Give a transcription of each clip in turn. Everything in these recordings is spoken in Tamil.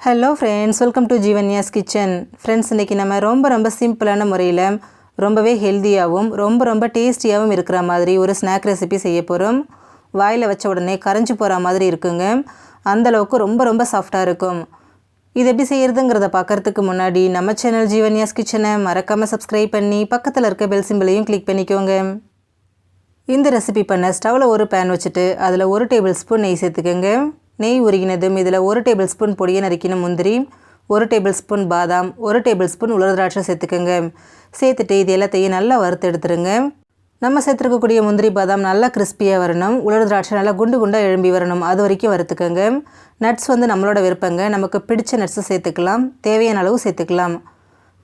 Hello friends welcome to Jeevanya's kitchen friends இன்றைக்கி நம்ம ரொம்ப ரொம்ப சிம்பிளான முறையில் ரொம்பவே ஹெல்த்தியாகவும் ரொம்ப ரொம்ப டேஸ்டியாகவும் இருக்கிற மாதிரி ஒரு ஸ்நாக் ரெசிபி செய்ய போகிறோம் வாயில் வச்ச உடனே கரைஞ்சி போகிற மாதிரி இருக்குங்க. அந்தளவுக்கு ரொம்ப ரொம்ப சாஃப்டாக இருக்கும். இது எப்படி செய்கிறதுங்கிறத பார்க்குறதுக்கு முன்னாடி நம்ம சேனல் ஜீவன்யாஸ் கிச்சனை மறக்காமல் சப்ஸ்கிரைப் பண்ணி பக்கத்தில் இருக்க பெல் சிம்பிளையும் கிளிக் பண்ணிக்கோங்க. இந்த ரெசிபி பண்ண ஸ்டவ்வில் ஒரு பேன் வச்சுட்டு அதில் ஒரு டேபிள் ஸ்பூன் நெய் சேர்த்துக்கோங்க. நெய் உருகினதும் இதில் ஒரு டேபிள் ஸ்பூன் பொடியை நறுக்கின முந்திரி ஒரு டேபிள் ஸ்பூன் பாதாம் ஒரு டேபிள் ஸ்பூன் உலர் திராட்சை சேர்த்துக்கோங்க. சேர்த்துட்டு இது எல்லாத்தையும் நல்லா வறுத்து எடுத்துருங்க. நம்ம சேர்த்துருக்கக்கூடிய முந்திரி பாதாம் நல்லா கிறிஸ்பியாக வரணும். உலர் திராட்சை நல்லா குண்டு குண்டாக எழும்பி வரணும். அது வரைக்கும் வறுத்துக்கோங்க. நட்ஸ் வந்து நம்மளோட விருப்பங்க. நமக்கு பிடிச்ச நட்ஸை சேர்த்துக்கலாம். தேவையான அளவு சேர்த்துக்கலாம்.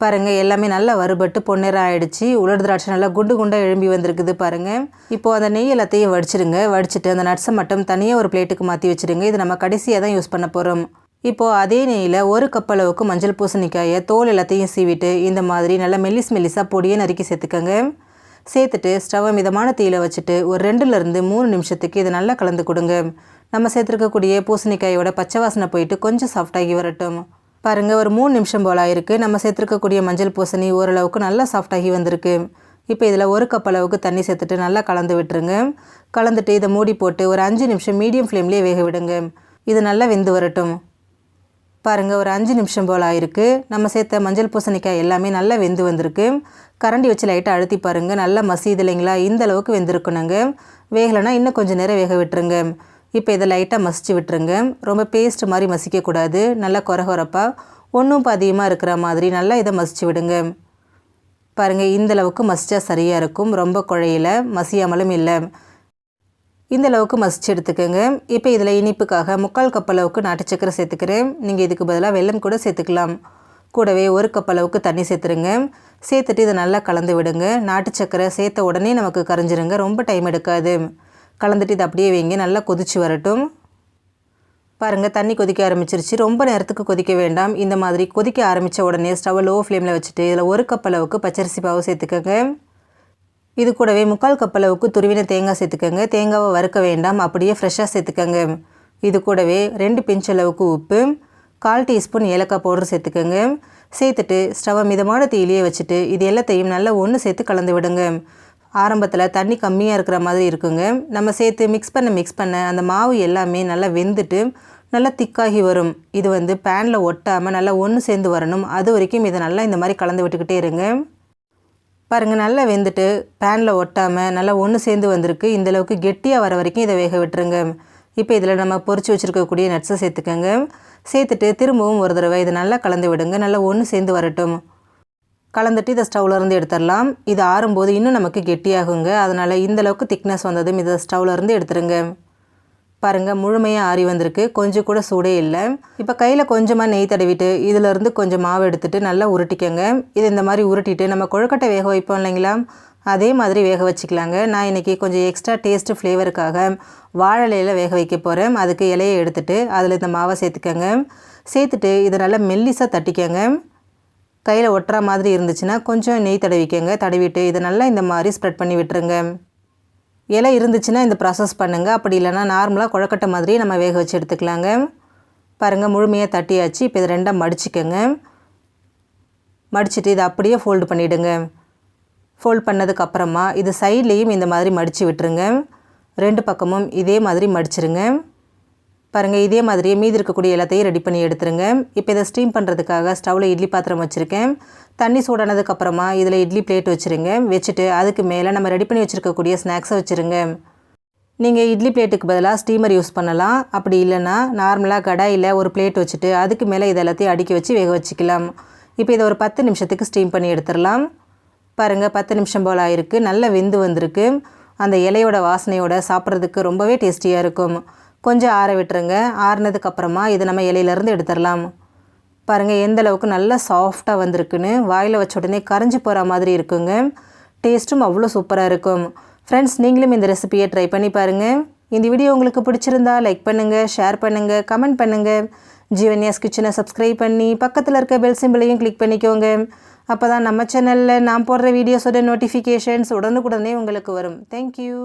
பாருங்கள் எல்லாமே நல்லா வறுபட்டு பொன்னிறம் ஆயிடுச்சு உலர் திராட்சை நல்லா குண்டு குண்டாக எழும்பி வந்திருக்குது பாருங்கள் இப்போது அந்த நெய் எல்லாத்தையும் வடிச்சிடுங்க வடிச்சிட்டு அந்த நட்ஸை மட்டும் தனியாக ஒரு பிளேட்டுக்கு மாற்றி வச்சுருங்க. இது நம்ம கடைசியாக தான் யூஸ் பண்ண போகிறோம் இப்போது அதே நெய்யில் ஒரு கப் அளவுக்கு மஞ்சள் பூசணிக்காயை தோல் எல்லாத்தையும் சீவிட்டு இந்த மாதிரி நல்லா மெல்லிஸ் மெல்லிஸாக பொடியை நறுக்கி சேர்த்துக்கோங்க. சேர்த்துட்டு ஸ்டவ்வை மிதமான தீயில் வச்சுட்டு ஒரு ரெண்டுலேருந்து மூணு நிமிஷத்துக்கு இதை நல்லா கலந்து கொடுங்க. நம்ம சேர்த்துருக்கக்கூடிய பூசணிக்காயோட பச்சை வாசனை போயிட்டு கொஞ்சம் சாஃப்டாகி வரட்டும். பாருங்கள் ஒரு மூணு நிமிஷம் போல் ஆயிருக்கு. நம்ம சேர்த்துருக்கக்கூடிய மஞ்சள் பூசணி ஓரளவுக்கு நல்லா சாஃப்டாகி வந்திருக்கு. இப்போ இதில் ஒரு கப் அளவுக்கு தண்ணி சேர்த்துட்டு நல்லா கலந்து விட்டுருங்க. கலந்துட்டு இதை மூடி போட்டு ஒரு அஞ்சு நிமிஷம் மீடியம் ஃப்ளேம்லேயே வேக விடுங்க. இது நல்லா வெந்து வரட்டும். பாருங்கள் ஒரு அஞ்சு நிமிஷம் போல் ஆயிருக்கு. நம்ம சேர்த்த மஞ்சள் பூசணிக்காய் எல்லாமே நல்லா வெந்து வந்திருக்கு. கரண்டி வச்சு லைட்டாக அழுத்தி பாருங்கள் நல்லா மசியுது இல்லைங்களா? இந்த அளவுக்கு வெந்திருக்கணுங்க. வேகலைன்னா இன்னும் கொஞ்சம் நேரம் வேக விட்டுருங்க. இப்போ இதை லைட்டாக மசிச்சு விட்டுருங்க. ரொம்ப பேஸ்ட் மாதிரி மசிக்கக்கூடாது. நல்லா குறகுறப்பாக ஒன்றும் அதிகமாக இருக்கிற மாதிரி நல்லா இதை மசிச்சு விடுங்க. பாருங்கள் இந்த அளவுக்கு மசிச்சா சரியாக இருக்கும். ரொம்ப குழையில மசியாமலும் இல்லை. இந்த அளவுக்கு மசிச்சு எடுத்துக்கோங்க. இப்போ இதில் இனிப்புக்காக முக்கால் கப் அளவுக்கு நாட்டு சக்கரை சேர்த்துக்கிறேன். நீங்கள் இதுக்கு பதிலாக வெல்லம் கூட சேர்த்துக்கலாம். கூடவே ஒரு கப் அளவுக்கு தண்ணி சேர்த்துருங்க. சேர்த்துட்டு இதை நல்லா கலந்து விடுங்க. நாட்டு சக்கரை சேர்த்த உடனே நமக்கு கரைஞ்சிருங்க. ரொம்ப டைம் எடுக்காது. கலந்துட்டு இதை அப்படியே வைங்க நல்லா கொதிச்சு வரட்டும். பாருங்கள் தண்ணி கொதிக்க ஆரம்பிச்சிருச்சு. ரொம்ப நேரத்துக்கு கொதிக்க வேண்டாம். இந்த மாதிரி கொதிக்க ஆரம்பித்த உடனே ஸ்டவ் லோ ஃப்ளேமில் வச்சுட்டு இதில் ஒரு கப் அளவுக்கு பச்சரிசி பாவு சேர்த்துக்கோங்க. இது கூடவே முக்கால் கப் அளவுக்கு துருவின தேங்காய் சேர்த்துக்கோங்க. தேங்காவை வறுக்க வேண்டாம். அப்படியே ஃப்ரெஷ்ஷாக சேர்த்துக்கோங்க. இது கூடவே ரெண்டு பிஞ்ச் அளவுக்கு உப்பு கால் டீஸ்பூன் ஏலக்காய் பவுடர் சேர்த்துக்கோங்க. சேர்த்துட்டு ஸ்டவ்வை மிதமான தீயிலேயே வச்சுட்டு இது எல்லாத்தையும் நல்லா ஒன்று சேர்த்து கலந்து விடுங்க. ஆரம்பத்தில் தண்ணி கம்மியாக இருக்கிற மாதிரி இருக்குங்க. நம்ம சேர்த்து மிக்ஸ் பண்ண மிக்ஸ் பண்ண அந்த மாவு எல்லாமே நல்லா வெந்துட்டு நல்லா திக்காகி வரும். இது வந்து பேனில் ஒட்டாமல் நல்லா ஒன்று சேர்ந்து வரணும். அது வரைக்கும் இதை நல்லா இந்த மாதிரி கலந்து விட்டுக்கிட்டே இருங்க. பாருங்கள் நல்லா வெந்துட்டு பேனில் ஒட்டாமல் நல்லா ஒன்று சேர்ந்து வந்திருக்கு. இந்தளவுக்கு கெட்டியாக வர வரைக்கும் இதை வேக விட்டுருங்க. இப்போ இதில் நம்ம பொறிச்சு வச்சுருக்கக்கூடிய நட்ஸை சேர்த்துக்கோங்க. சேர்த்துட்டு திரும்பவும் ஒரு தடவை இதை நல்லா கலந்து விடுங்க. நல்லா ஒன்று சேர்ந்து வரட்டும். கலந்துட்டு இதை ஸ்டவ்லேருந்து எடுத்துடலாம். இது ஆறும்போது இன்னும் நமக்கு கெட்டியாகுங்க. அதனால் இந்தளவுக்கு திக்னஸ் வந்ததும் இதை ஸ்டவ்லேருந்து இருந்து எடுத்துருங்க. பாருங்கள் முழுமையாக ஆறி வந்திருக்கு. கொஞ்சம் கூட சூடே இல்லை. இப்போ கையில் கொஞ்சமாக நெய் தடவிட்டு இதிலேருந்து கொஞ்சம் மாவு எடுத்துகிட்டு நல்லா உருட்டிக்கங்க. இது இந்த மாதிரி உருட்டிட்டு நம்ம கொழுக்கட்டை வேக வைப்போம் இல்லைங்களா? அதே மாதிரி வேக வச்சுக்கலாங்க. நான் இன்றைக்கி கொஞ்சம் எக்ஸ்ட்ரா டேஸ்ட்டு ஃப்ளேவருக்காக வாழலையில் வேக வைக்க போகிறேன் அதுக்கு இலையை எடுத்துகிட்டு அதில் இந்த மாவை சேர்த்துக்கங்க. சேர்த்துட்டு இதை நல்லா மெல்லிஸாக தட்டிக்கங்க. கையில் ஒட்டுற மாதிரி இருந்துச்சுன்னா கொஞ்சம் நெய் தடவிக்கங்க. தடவிட்டு இதை நல்லா இந்த மாதிரி ஸ்ப்ரெட் பண்ணி விட்டுருங்க. இலை இருந்துச்சுன்னா இந்த ப்ராசஸ் பண்ணுங்கள் அப்படி இல்லைனா நார்மலாக குழக்கட்டை மாதிரி நம்ம வேக வச்சு எடுத்துக்கலாங்க. பாருங்கள் முழுமையாக தட்டியாச்சு. இப்போ இதை ரெண்டாக மடிச்சிக்கோங்க. மடிச்சுட்டு இதை அப்படியே ஃபோல்டு பண்ணிவிடுங்க ஃபோல்ட் பண்ணதுக்கப்புறமா இது சைட்லேயும் இந்த மாதிரி மடித்து விட்டுருங்க. ரெண்டு பக்கமும் இதே மாதிரி மடிச்சிருங்க. பாருங்கள் இதே மாதிரியே மீதி இருக்கக்கூடிய எல்லாத்தையும் ரெடி பண்ணி எடுத்துருங்க. இப்போ இதை ஸ்டீம் பண்ணுறதுக்காக ஸ்டவ்வில் இட்லி பாத்திரம் வச்சுருக்கேன். தண்ணி சூடானதுக்கப்புறமா இதில் இட்லி பிளேட் வச்சுருங்க. வச்சுட்டு அதுக்கு மேலே நம்ம ரெடி பண்ணி வச்சுருக்கக்கூடிய ஸ்நாக்ஸை வச்சுருங்க. நீங்கள் இட்லி பிளேட்டுக்கு பதிலாக ஸ்டீமர் யூஸ் பண்ணலாம். அப்படி இல்லைன்னா நார்மலாக கடாயில் ஒரு பிளேட் வச்சுட்டு அதுக்கு மேலே இது எல்லாத்தையும் அடுக்கி வச்சு வேக வச்சுக்கலாம். இப்போ இதை ஒரு பத்து நிமிஷத்துக்கு ஸ்டீம் பண்ணி எடுத்துடலாம் பாருங்கள் பத்து நிமிஷம் போல் ஆயிருக்கு. நல்லா வெந்து வந்திருக்கு. அந்த இலையோட வாசனையோட சாப்பிட்றதுக்கு ரொம்பவே டேஸ்டியாக இருக்கும். கொஞ்சம் ஆற விட்டுருங்க. ஆறுனதுக்கப்புறமா இதை நம்ம இலையிலேருந்து எடுத்துடலாம். பாருங்கள் எந்த அளவுக்கு நல்லா சாஃப்டாக வந்திருக்குன்னு. வாயில் வச்ச உடனே கரைஞ்சி போகிற மாதிரி இருக்குங்க. டேஸ்ட்டும் அவ்வளோ சூப்பராக இருக்கும். ஃப்ரெண்ட்ஸ் நீங்களும் இந்த ரெசிபியை ட்ரை பண்ணி பாருங்கள் இந்த வீடியோ உங்களுக்கு பிடிச்சிருந்தா லைக் பண்ணுங்கள் ஷேர் பண்ணுங்கள் கமெண்ட் பண்ணுங்கள் ஜீவன்யாஸ் கிச்சனை சப்ஸ்கிரைப் பண்ணி பக்கத்தில் இருக்க பெல் சிம்பிளையும் கிளிக் பண்ணிக்கோங்க. அப்போ தான் நம்ம சேனலில் நான் போடுற வீடியோஸோட நோட்டிஃபிகேஷன்ஸ் உடனுக்குடனே உங்களுக்கு வரும். தேங்க்யூ